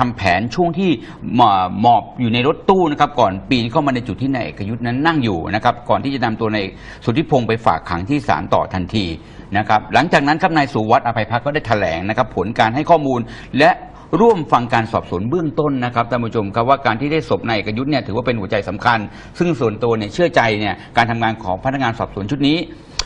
ทำแผนช่วงที่หมอหมอบอยู่ในรถตู้นะครับก่อนปีนเข้ามาในจุดที่นายเอกยุทธ์นั้นนั่งอยู่นะครับก่อนที่จะนำตัวนายสุทธิพงศ์ไปฝากขังที่ศาลต่อทันทีนะครับหลังจากนั้นครับนายสุวัสดิ์อภัยพักก็ได้แถลงนะครับผลการให้ข้อมูลและ ร่วมฟังการสอบสวนเบื้องต้นนะครับท่านผู้ชมครับว่าการที่ได้ศพนายเอกยุทธ์เนี่ยถือว่าเป็นหัวใจสำคัญ ซึ่งส่วนตัวเนี่ยเชื่อใจเนี่ยการทำงานของพนักงานสอบสวนชุดนี้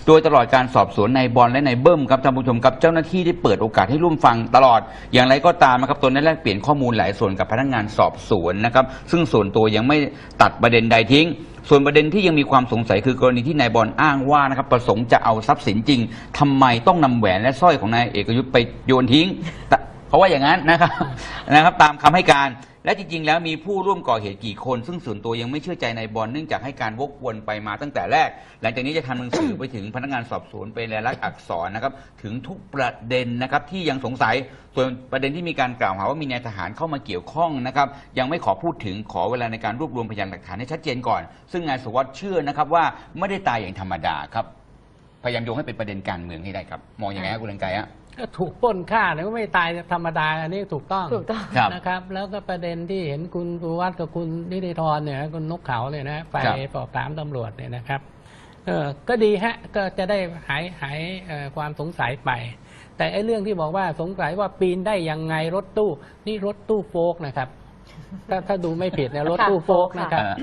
โดยตลอดการสอบสวนในายบอลและในายเบิ้มครับท่านผู้ชมครับเจ้าหน้าที่ได้เปิดโอกาสให้ร่วมฟังตลอด อย่างไรก็ตามนะครับตนได้แลกเปลี่ยนข้อมูลหลายส่วนกับพนักงานสอบสวนนะครับซึ่งส่วนตัวยังไม่ตัดประเด็นใดทิ้ง ส่วนประเด็นที่ยังมีความสงสัยคือกรณีที่นายบอลอ้างว่านะครับประสงค์จะเอาทรัพย์สินจริงทำไมต้องนำแหวนและสร้อยของนายเอกยุทธ์ไปโยนทิ้ง เขาว่าอย่างนั้นนะครับนะครับ ตามคำให้การ และจริง ๆ แล้วมีผู้ร่วมก่อเหตุกี่คน ซึ่งส่วนตัวยังไม่เชื่อใจในายบอลเนื่องจากให้การวกวนไปมาตั้งแต่แรก หลังจากนี้จะทำหนังสือไปถึงพนักงานสอบสวนเป็นลายลักษณ์อักษรนะครับ ถึงทุกประเด็นนะครับที่ยังสงสัยส่วนประเด็นที่มีการกล่าวหาว่ามีนายทหารเข้ามาเกี่ยวข้องนะครับ ยังไม่ขอพูดถึงขอเวลาในการรวบรวมพยานหลักฐานให้ชัดเจนก่อน ซึ่งนายสุวัสด์เชื่อนะครับว่าไม่ได้ตายอย่างธรรมดาครับพยายามโยงให้เป็นประเด็นการเมืองให้ได้ครับ มองอยังไงครับคุณเรืองไกฮะ ก็ถูกปล้นฆ่าเนี่ยก็ไม่ตายธรรมดา อันนี้ถูกต้องถูกต้อง ครับ นะครับ แล้วก็ประเด็นที่เห็นคุณสุวัสด์กับคุณนิติธรเนี่ยคุณนกเขาเนี่ยนะไปครับ สอบถามตำรวจเนี่ยนะครับเออก็ดีฮะก็จะได้หายหายเอ่อความสงสัยไป แต่ไอ้เรื่องที่บอกว่าสงสัยว่าปีนได้ยังไงรถตู้ นี่รถตู้โฟกนะครับ ถ้าถ้าดูไม่ผิดเนี่ยรถตู้โฟกนะครับค่ะ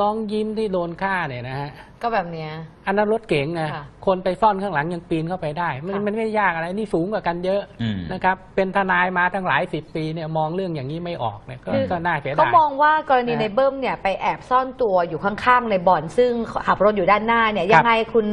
น้องยิ้มที่โดนฆ่าเนี่ยนะฮะก็แบบเนี้ย อันนั้นรถเก๋งนะค่ะคนไปซ่อนข้างหลังยังปีนเข้าไปได้ มันค่ะ มันไม่ยากอะไรนี่สูงกว่ากันเยอะอืม นะครับ เป็นทนายมาตั้งหลายสิบปีเนี่ยมองเรื่องอย่างนี้ไม่ออกเนี่ยก็คือ ก็น่าเสียเขาดายมองว่ากรณีนะในเบิ้มเนี่ย ไปแอบซ่อนตัวอยู่ข้างๆในบ่อนซึ่งขับรถอยู่ด้านหน้าเนี่ยยังไงคุณ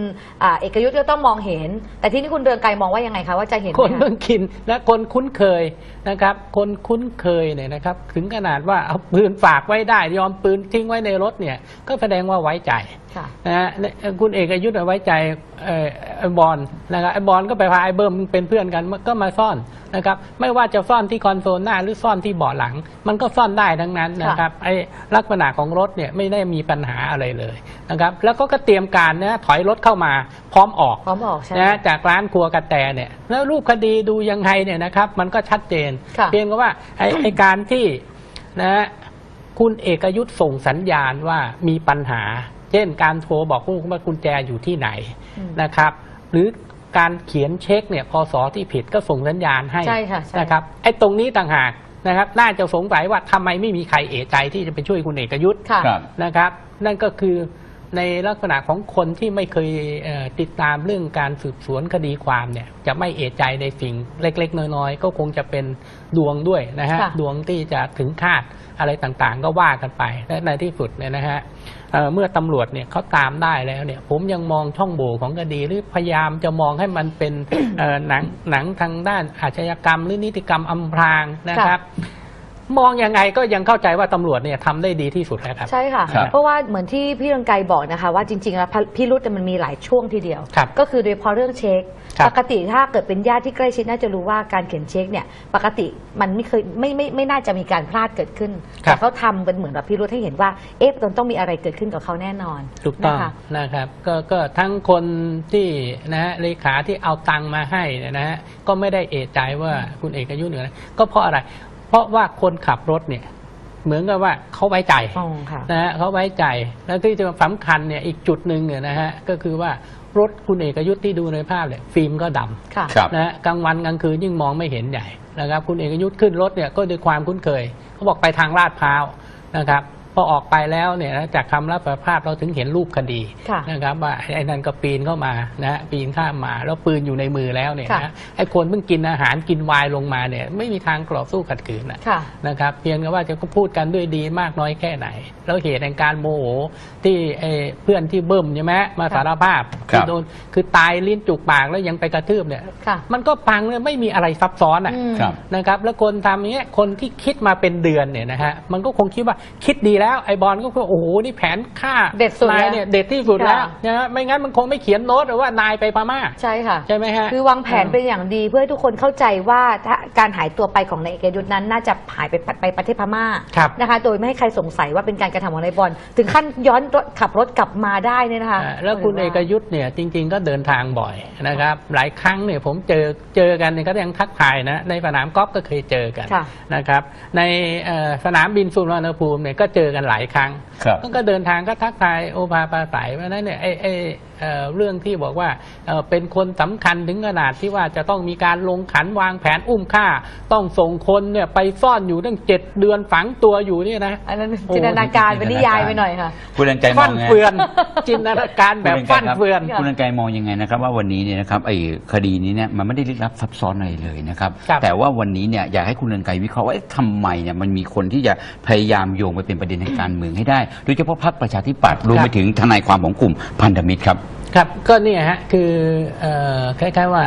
อ่าเอกยุทธ์ก็ต้องมองเห็น แต่ที่นี่คุณเรืองไกรมองว่ายังไงคะว่าจะเห็นไหมคนคะ เพิ่งกินและคนคุ้นเคยนะครับ คนคุ้นเคยเนี่ยนะครับ ถึงขนาดว่าเอาปืนฝากไว้ได้ ยอมปืนทิ้งไว้ในรถเนี่ยก็แสดงว่าไว้ใจค่ะนะฮะคุณเอกยุทธ์ไว้ใจเอ่อไอ้บอลนะครับไอ้บอลก็ไปพาไอ้เบิ้มเป็นเพื่อนกันก็มาซ่อนนะครับไม่ว่าจะซ่อนที่คอนโซลหน้าหรือซ่อนที่เบาะหลัง มันก็ซ่อนได้ทั้งนั้นนะครับไอ้ลักษณะของรถเนี่ยไม่ได้มีปัญหาอะไรเลยนะครับแล้วก็ก็เตรียมการนะถอยรถเข้ามาพร้อมออกพร้อมออกใช่ไหมนะจากร้านครัวกระแตเนี่ยแล้วรูปคดีดูยังไงเนี่ยนะครับมันก็ชัดเจนค่ะเพียงแต่ว่าไอ้ไอ้การที่นะ คุณเอกยุทธ์ส่งสัญญาณว่ามีปัญหา เช่นการโทรบอกว่ากุญแจอยู่ที่ไหนอืมนะครับ หรือการเขียนเช็คเนี่ยพศที่ผิดก็ส่งสัญญาณให้ใช่ค่ะใช่นะครับไอ้ตรงนี้ต่างหากนะครับ น่าจะสงสัยว่าทำไมไม่มีใครเอะใจที่จะไปช่วยคุณเอกยุทธ์ค่ะครับนะครับ นั่นก็คือ ในลักษณะของคนที่ไม่เคยเอ่อติดตามเรื่องการสืบสวนคดีความเนี่ยจะไม่เอะใจในสิ่งเล็ก ๆ น้อยๆก็คงจะเป็นดวงด้วยนะฮะค่ะดวงที่จะถึงคาดอะไรต่างๆ ก็ว่ากันไปและในที่สุดเนี่ยนะฮะเอ่อเมื่อตำรวจเนี่ยเขาตามได้แล้วเนี่ย ผมยังมองช่องโหว่ของคดีหรือพยายามจะมองให้มันเป็นเอ่อหนังหนังทางด้านอาชญากรรมหรือนิติกรรมอำพรางนะครับ มองยังไงก็ยังเข้าใจว่าตำรวจเนี่ยทำได้ดีที่สุดแล้วครับ ใช่ค่ะ ครับ เพราะว่าเหมือนที่พี่เรืองไกรบอกนะคะว่าจริงๆแล้วพิรุษเนี่ยมันมีหลายช่วงทีเดียว ครับก็คือโดยเฉพาะเรื่องเช็ค ครับปกติถ้าเกิดเป็นญาติที่ใกล้ชิดน่าจะรู้ว่าการเขียนเช็คเนี่ยปกติมันไม่เคยไม่ไม่ไม่น่าจะมีการพลาดเกิดขึ้นครับ แต่เขาทำเป็นเหมือนแบบพิรุษให้เห็นว่าเอ๊ะมันต้องมีอะไรเกิดขึ้นกับเขาแน่นอนถูกต้องนะคะ นะครับก็ก็ทั้งคนที่นะฮะเลขาที่เอาตังค์มาให้เนี่ยนะฮะก็ไม่ได้เอะใจว่าคุณเอกยุทธ์เหนือนะก็เพราะอะไร เพราะว่าคนขับรถเนี่ยเหมือนกับว่าเขาไว้ใจอ๋อค่ะนะฮะเขาไว้ใจแล้วที่จะสำคัญเนี่ยอีกจุดหนึ่งเนี่ยนะฮะก็คือว่ารถคุณเอกยุทธ์ที่ดูในภาพเนี่ยฟิล์มก็ดำค่ะครับนะฮะกลางวันกลางคืนยิ่งมองไม่เห็นใหญ่นะครับคุณเอกยุทธ์ขึ้นรถเนี่ยก็ด้วยความคุ้นเคย เขาบอกไปทางลาดพร้าวนะครับ พอออกไปแล้วเนี่ยนะจากคำรับสารภาพเราถึงเห็นรูปคดีค่ะนะครับว่าไอ้นั่นก็ปีนเข้ามานะฮะปีนข้ามมาแล้วปืนอยู่ในมือแล้วเนี่ยค่ะนะไอ้คนเพิ่งกินอาหารกินไวน์ลงมาเนี่ยไม่มีทางกรอบสู้ขัดขืนนะค่ะนะครับเพียงแต่ว่าจะก็พูดกันด้วยดีมากน้อยแค่ไหน แล้วเหตุแห่งการโมโหที่ไอ้เพื่อนที่เบิ่มใช่ไหมมาสารภาพครับโดนคือตายลิ้นจุกปากแล้วยังไปกระทืบเนี่ยค่ะมันก็พังเลยไม่มีอะไรซับซ้อนอะอืมครับนะครับแล้วคนทำอย่างเงี้ยคนที่คิดมาเป็นเดือนเนี่ยนะฮะมันก็คงคิดว่าคิดดีแล้วแล้วไอ้บอลก็คือโอ้โหนี่แผนฆ่าเด็ดสุดนายแล้วเนี่ยเด็ดที่สุดแล้วค่ะนะฮะไม่งั้นมันคงไม่เขียนโน้ตหรือว่านายไปพม่าใช่ค่ะใช่ไหมฮะคือวางแผนเป็นอย่างดีเพื่อให้ทุกคนเข้าใจว่าถ้าการหายตัวไปของนายเอกยุทธ์นั้น น่าจะหายไปไปประเทศพม่าครับนะคะโดยไม่ให้ใครสงสัยว่าเป็นการกระทำของนายบอลถึงขั้นย้อนรถขับรถกลับมาได้เนี่ยนะคะอ่าแล้วคุณเอกยุทธ์เนี่ยจริง ๆ ก็เดินทางบ่อยนะครับหลายครั้งเนี่ยผมเจอเจอกันเนี่ยก็ยังทักทายนะในสนามกอล์ฟก็เคยเจอกันค่ะนะครับในเอ่อสนามบินสุวรรณภูมิเนี่ยก็เจอกันหลายครั้งครับ ก็เดินทางก็ทักทายโอภาปราศัยเพราะฉะนั้นเนี่ยไอ้ไอ้เอ่อเรื่องที่บอกว่าเอ่อเป็นคนสำคัญถึงขนาดที่ว่าจะต้องมีการลงขันวางแผนอุ้มฆ่า ต้องส่งคนเนี่ยไปซ่อนอยู่ตั้งเจ็ดเดือนฝังตัวอยู่เนี่ยนะอันนั้นโอ้จินตนาการเป็นนิยายไปหน่อยค่ะคุณเรืองไกรมฟัองนไงเฟือนจินตนาการแบบฟันเฟือนค่ะคุณเรืองไกรมองยังไงนะครับ ว่าวันนี้เนี่ยนะครับไอ้คดีนี้เนี่ยมันไม่ได้ลึกลับซับซ้อนอะไรเลยนะครับครับแต่ว่าวันนี้เนี่ยอยากให้คุณเรืองไกรวิเคราะห์ว่าเอ๊ะทำไมเนี่ยมันมีคนที่จะพยายามโยงไปเป็นประเด็นทางการเมืองให้ได้โดยเฉพาะพรรคประชาธิปัตย์รวมไปถึงทนายความของกลุ่มพันธมิตรครับ ครับก็เนี่ยฮะคือเอ่อคล้ายๆว่า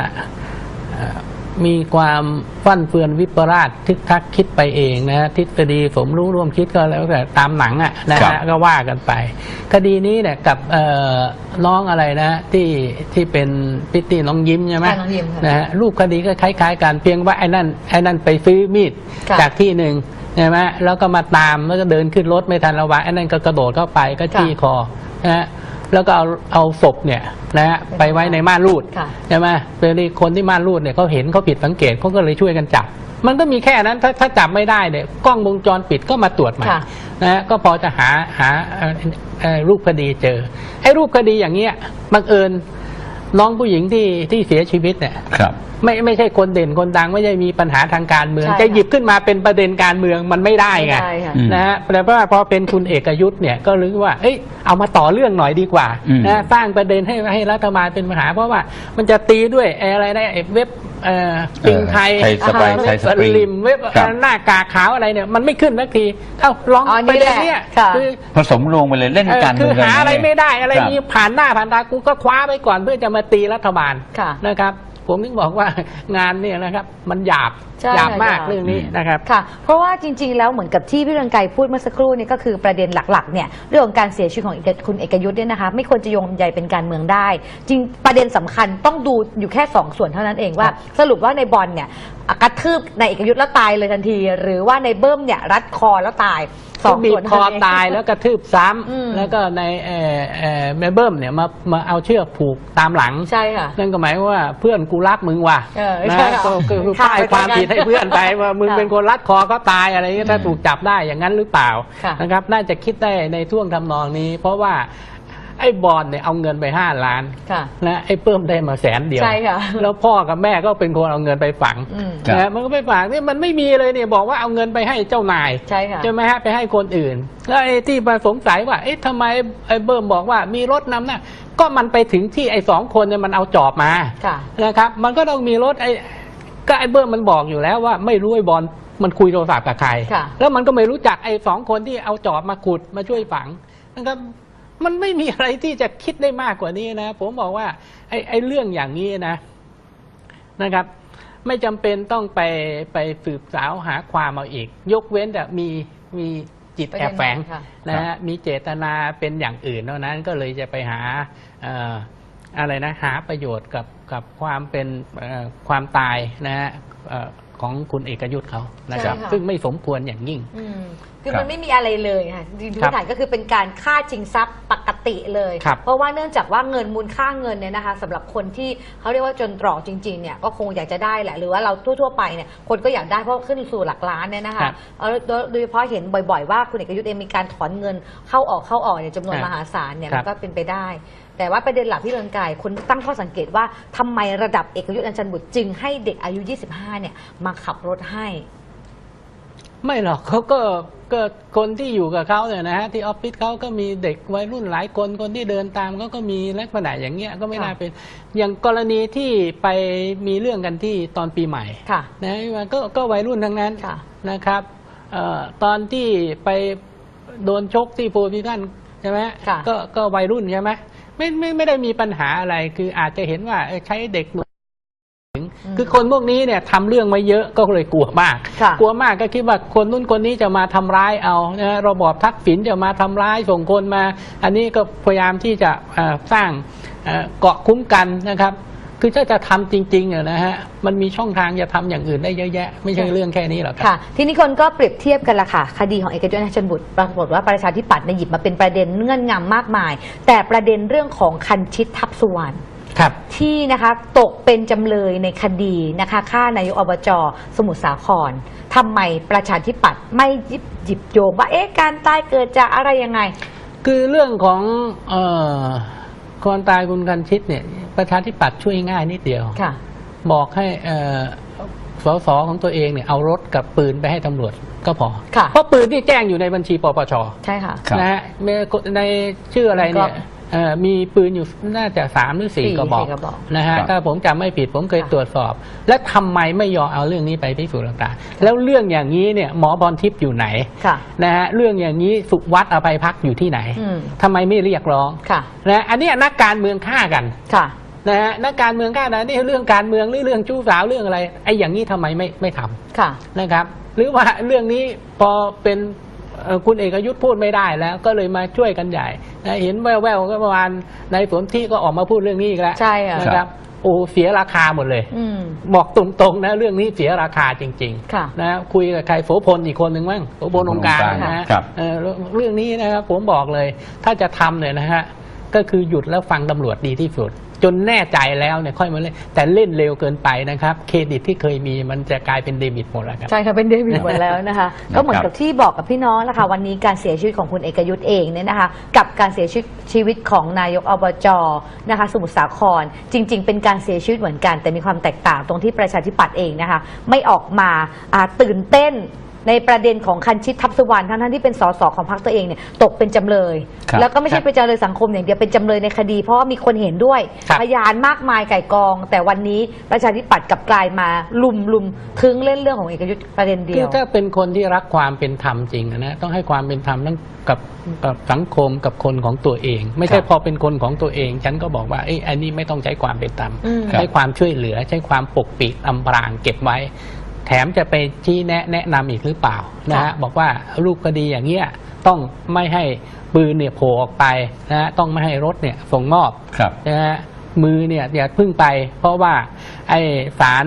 เอ่อมีความฟั่นเฟือนวิปราชทึกทักคิดไปเองนะฮะทฤษฎีสมรู้ร่วมคิดก็แล้วแต่ตามหนังอะนะครัฮะบก็ว่ากันไป คดีนี้เนี่ยกับเอ่อน้องอะไรนะที่ที่เป็นพิตตี้น้องยิ้มใช่ไหมค่ะน้องยิ้มค่ะนะฮะรูปคดีก็คล้าย ๆกันเพียงว่าไอ้นั่นไอ้นั่นไปซื้อมีดค่ะจากที่หนึ่งใช่ไหมแล้วก็มาตามแล้วก็เดินขึ้นรถไม่ทันระวังไอ้นั่นก็กระโดดเข้าไปก็จี้คอนะฮะ แล้วก็เอาเอาศพเนี่ยนะฮะไปไว้ในม่านรูดค่ะ ใช่ไหมเป็นคนที่ม่านรูดเนี่ยเขาเห็นเขาผิดสังเกตเขาก็เลยช่วยกันจับ มันก็มีแค่นั้นถ้าถ้าจับไม่ได้เนี่ยกล้องวงจรปิดก็มาตรวจใหม่ค่ะ นะฮะก็พอจะหาหาเอ่อเอ่อรูปคดีเจอไอ้รูปคดีอย่างเงี้ยบังเอิญ น้องผู้หญิงที่ที่เสียชีวิตเนี่ยครับ ไม่ไม่ใช่คนเด่นคนดังไม่ใช่มีปัญหาทางการเมือง ใช่จะค่ะหยิบขึ้นมาเป็นประเด็นการเมืองมันไม่ได้ไงไม่ได้ค่ะอืมนะฮะแต่ว่าพอเป็นคุณเอกยุทธ์เนี่ยก็รู้ว่า เอ้ยเอามาต่อเรื่องหน่อยดีกว่าอืมนะสร้างประเด็นให้ให้รัฐบาลเป็นปัญหา เพราะว่ามันจะตีด้วยไอ้อะไรนะไอ้เว็บเอ่อปิงไทยไทยสปริงอ่าไทยสปริงลิมเว็บครับ หน้ากากขาวอะไรเนี่ย มันไม่ขึ้นสักทีเอ้าลองอ๋อประนี่เด็แหนละเนี้ยค่ะ คือผสมลงไปเลยเล่นเอ่อการคืเมือองหาอะไรไม่ได้อะไรคบมีผ่านหน้าผ่านตากูก็คว้าไปก่อนเพื่อจะมาตีรัฐบาลค่ะ นะครับ ผมถึงบอกว่างานเนี่ยนะครับ มันหยาบใช่หยาบมากค่ะเรื่องนี้อืมนะครับ ค่ะ เพราะว่าจริง ๆ แล้วเหมือนกับที่พี่เรืองไกรพูดเมื่อสักครู่นี่ก็คือประเด็นหลักๆเนี่ยเรื่องของการเสียชีวิตของเอกคุณเอกยุทธ์เนี่ยนะคะไม่ควรจะโยงใยเป็นการเมืองได้ จริงประเด็นสำคัญต้องดูอยู่แค่สองส่วนเท่านั้นเองว่าครับสรุปว่าในบอลเนี่ยกระทืบในเอกยุทธ์แล้วตายเลยทันที หรือว่าในเบิ้มเนี่ยรัดคอแล้วตาย สองบีส่บวนคอเท่นั้นเงตายแล้วกระทืบซ้อืมำแล้วก็ในเอ่อเอ่อแม่เบิ้มเนี่ยมามาเอาเชือกผูกตามหลังใช่ค่ะนั่นก็หมายว่าเพื่อนกูรักมึงว่ะเออนะใช่ค่ะก็คือคือฆ่าป้ายไปความก่อนผิดให้เพื่อนไปว่ามึงค่ะเป็นคนรัดคอก็ตายอะไรอย่างเงี้ยถ้าอืมถูกจับได้อย่างนั้นหรือเปล่าค่ะนะครับน่าจะคิดได้ในท่วงทำนองนี้ เพราะว่า ไอ้บอลเนี่ยเอาเงินไปห้าล้านค่ะ นะไอ้เพิ่มได้มาแสนเดียว ใช่ค่ะแล้วพ่อกับแม่ก็เป็นคนเอาเงินไปฝังอืมครับ นะมันก็ไปฝากนี่มันไม่มีเลยเนี่ยบอกว่าเอาเงินไปให้เจ้านาย ใช่ค่ะ ใช่ไหมฮะไปให้คนอื่น แล้วไอ้ที่มาสงสัยว่า เอ๊ะทำไมไอ้เบิ้มบอกว่ามีรถนำหน้าก็มันไปถึงที่ไอ้สองคนเนี่ยมันเอาจอบมาค่ะ นะครับ มันก็ต้องมีรถไอ้ก็ไอ้เบิ้มมันบอกอยู่แล้วว่าไม่รู้ไอ้บอลมันคุยโทรศัพท์กับใคร ค่ะ แล้วมันก็ไม่รู้จักไอ้สองคนที่เอาจอบมาขุดมาช่วยฝังนะครับ มันไม่มีอะไรที่จะคิดได้มากกว่านี้นะ ผมบอกว่าไอ้ไอ้เรื่องอย่างนี้นะนะครับ ไม่จำเป็นต้องไปไปสืบสาวหาความเอาอีก ยกเว้นแต่มีมีจิตแอบแฝงค่ะนะฮะมีเจตนาเป็นอย่างอื่นเท่านั้นก็เลยจะไปหาเอ่ออะไรนะหาประโยชน์กับกับความเป็นเอ่อความตายนะฮะเอ่อ ของคุณเอกยุทธ์เขานะครับ ใช่ค่ะ ซึ่งไม่สมควรอย่างยิ่ง อืมคือครับมันไม่มีอะไรเลยค่ะจริงๆครับพื้นฐานก็คือเป็นการฆ่าชิงทรัพย์ปกติเลย ครับเพราะว่าเนื่องจากว่าเงินมูลค่าเงินเนี่ยนะคะสำหรับคนที่เขาเรียกว่าจนตรอกจริงๆเนี่ยก็คงอยากจะได้แหละหรือว่าเราทั่วๆไปเนี่ยคนก็อยากได้เพราะขึ้นสู่หลักล้านเนี่ยนะครัคะบเอาโดยโดยเฉพาะเห็นบ่อยๆว่าคุณเอกยุทธ์เองมีการถอนเงินเข้าออกเข้าออกเนี่ยจำนวนครับมหาศาลเนี่ยครัมับนก็เป็นไปได้ แต่ว่าประเด็นหลักที่เรืองไกรคนตั้งข้อสังเกตว่าทำไมระดับเอกยุทธ์อัญชันบุตรจึงให้เด็กอายุ 25 เนี่ยมาขับรถให้ ไม่หรอกเขาก็ก็คนที่อยู่กับเขาเนี่ยนะฮะที่ออฟฟิศเขาก็มีเด็กวัยรุ่นหลายคนคนที่เดินตามเขาก็มีลักษณะอย่างเงี้ยก็ไม่ค่ะน่าเป็นอย่างกรณีที่ไปมีเรื่องกันที่ตอนปีใหม่ค่ะนะมันก็ก็วัยรุ่นทั้งนั้นค่ะ นะครับเอ่อตอนที่ไปโดนชกที่โพธิท่านใช่ไหมค่ะ ก็ก็วัยรุ่นใช่ไหม ไม่ไม่ไม่ได้มีปัญหาอะไร คืออาจจะเห็นว่าเอ้ยใช้เด็กหนุ่มอืมคือคนพวกนี้เนี่ยทำเรื่องไว้เยอะก็เลยกลัวมากค่ะกลัวมากก็คิดว่าคนนู้นคนนี้จะมาทำร้ายเอานะระบอบทักษิณจะมาทำร้ายส่งคนมา อันนี้ก็พยายามที่จะเอ่อสร้างเอ่อเกาะคุ้มกันนะครับ คือถ้าจะทำจริงๆอะนะฮะมันมีช่องทางจะทำอย่างอื่นได้เยอะแยะ ไม่ใช่เรื่องแค่นี้หรอกครับค่ะ ทีนี้คนก็เปรียบเทียบกันละค่ะ คดีของเอกยุทธ์ชนบุตรปรากฏว่าประชาธิปัตย์เนี่ยหยิบมาเป็นประเด็นเงื่อนงำมากมาย แต่ประเด็นเรื่องของคันชิดทับสุวรรณครับที่นะคะตกเป็นจำเลยในคดีนะคะฆ่านายกอบจสมุทรสาครทำไมประชาธิปัตย์ไม่หยิบหยิบโยงว่าเอ๊ะการตายเกิดจากอะไรยังไง คือเรื่องของเอ่อคนตายคุณคันชิตเนี่ย ประชาธิปัตย์ช่วยง่ายนิดเดียวค่ะ บอกให้เอ่อสสของตัวเองเนี่ยเอารถกับปืนไปให้ตำรวจก็พอค่ะเพราะปืนที่แจ้งอยู่ในบัญชีปปชใช่ค่ะครับนะฮะในในชื่ออะไรเนี่ยเอ่อมีปืนอยู่น่าจะสามหรือสี่สี่กระบอกสี่กระบอกนะฮะครับถ้าผมจำไม่ผิดผมเคยค่ะตรวจสอบ และทำไมไม่ยอมเอาเรื่องนี้ไปพิสูจน์หลักฐานแล้วเรื่องอย่างนี้เนี่ยหมอบอลทิพย์อยู่ไหนค่ะนะฮะเรื่องอย่างนี้สุวัสด์อภัยพักอยู่ที่ไหนอืมทำไมไม่เรียกร้องค่ะนะอันเนี้ยนักการเมืองฆ่ากันค่ะ นะฮะนักการเมืองฆ่ากันนี่เรื่องการเมืองหรือเรื่องชู้สาวเรื่องอะไรไอ้อย่างนี้ทำไมไม่ไม่ทำค่ะนะครับ หรือว่าเรื่องนี้พอเป็นเอ่อคุณเอกยุทธ์พูดไม่ได้แล้ว ก็เลยมาช่วยกันใหญ่นะเห็นแววๆก็ประมาณในสนที่ก็ออกมาพูดเรื่องนี้อีกแล้วใช่ค่ะนะครับโอ้เสียราคาหมดเลยอืมบอกตรงๆนะเรื่องนี้เสียราคาจริงค่ะๆนะคุยกับใครโสพลอีกคนหนึ่งมั้งโสพลองค์การนะฮะครับเอ่อเรื่องเรื่องนี้นะครับผมบอกเลย ถ้าจะทำเนี่ยนะฮะก็คือหยุดแล้วฟังตำรวจดีที่สุด จนแน่ใจแล้วเนี่ยค่อยมาเล่นแต่เล่นเร็วเกินไปนะครับ เครดิตที่เคยมีมันจะกลายเป็นเดบิตหมดแล้วครับใช่ค่ะเป็นเดวิดหมดแล้วนะคะ ก็เหมือนกับที่บอกกับพี่น้องนะคะวันนี้การเสียชีวิตของคุณเอกยุทธ์เองเนี่ยนะคะ กับการเสียชีวิตชีวิตของนายกอบจนะคะ สมุทรสาคร จริง ๆ เป็นการเสียชีวิตเหมือนกัน แต่มีความแตกต่างตรงที่ประชาธิปัตย์เองนะคะ ไม่ออกมาอ่าตื่นเต้น ในประเด็นของคันชิดทับสุวรรณทั้งๆที่เป็นสสของพรรคตัวเองเนี่ยตกเป็นจำเลย ครับแล้วก็ไม่ใช่เป็นจำเลยสังคมอย่างเดียวเป็นจำเลยในคดี เพราะว่ามีคนเห็นด้วยครับ พยานมากมายไก่กอง แต่วันนี้ประชาธิปัตย์กลับกลายมาลุมลุมถึงเล่นเรื่องของเอกยุทธ์ประเด็นเดีคืยอว ถ้าเป็นคนที่รักความเป็นธรรมจริงนะต้องให้ความเป็นธรรมทั้งกับกับสังคมกับคนของตัวเอง ไม่ใช่ครับพอเป็นคนของตัวเอง ฉันก็บอกว่าเอ้ยอันนี้ไม่ต้องใช้ความเป็นธรรมอืมใช้ความช่วยเหลือใช้ความปกปิดอำพรางเก็บไว้ แถมจะไปชี้แนะแนะนำอีกหรือเปล่านะค่ะฮะบอกว่ารูปคดีอย่างเงี้ยต้องไม่ให้ปืนเนี่ยโผล่ออกไปนะฮะต้องไม่ให้รถเนี่ยส่งมอบครับนะฮะ มือเนี่ยอย่าเพึ่งไป เพราะว่าไอสาร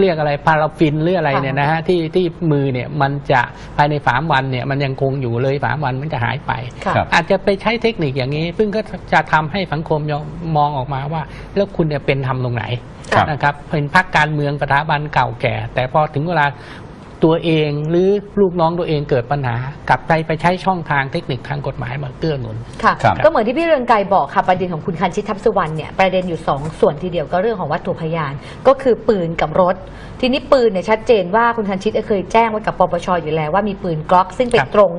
เรียกอะไรพาราฟินหรืออะไรเนี่ยนะฮะที่ที่มือเนี่ยมันจะภายในสามวันเนี่ยมันยังคงอยู่เลยสามวันมันจะหายไปค่ะครับอาจจะไปใช้เทคนิคอย่างนี้ ซึ่งก็จะทำให้สังคมยอมมองออกมาว่า แล้วคุณเนี่ยเป็นทำตรงไหนครับนะครับเป็นพรรคการเมืองสถาบันเก่าแก่ แต่พอถึงเวลา ตัวเองหรือลูกน้องตัวเองเกิดปัญหากลับไปไปใช้ช่องทางเทคนิคทางกฎหมายมาเกื้อหนุน ค่ะ ครับ ก็เหมือนที่พี่เรืองไกรบอกค่ะประเด็นของคุณคันชิตทัพสุวรรณเนี่ยประเด็นอยู่สองส่วนทีเดียวก็เรื่องของวัตถุพยาน ก็คือปืนกับรถ ทีนี้ปืนเนี่ยชัดเจนว่าคุณคันชิตเคยแจ้งไว้กับปปชอยู่แล้วว่ามีปืนกล็อกซึ่งเป็นครับ ตรง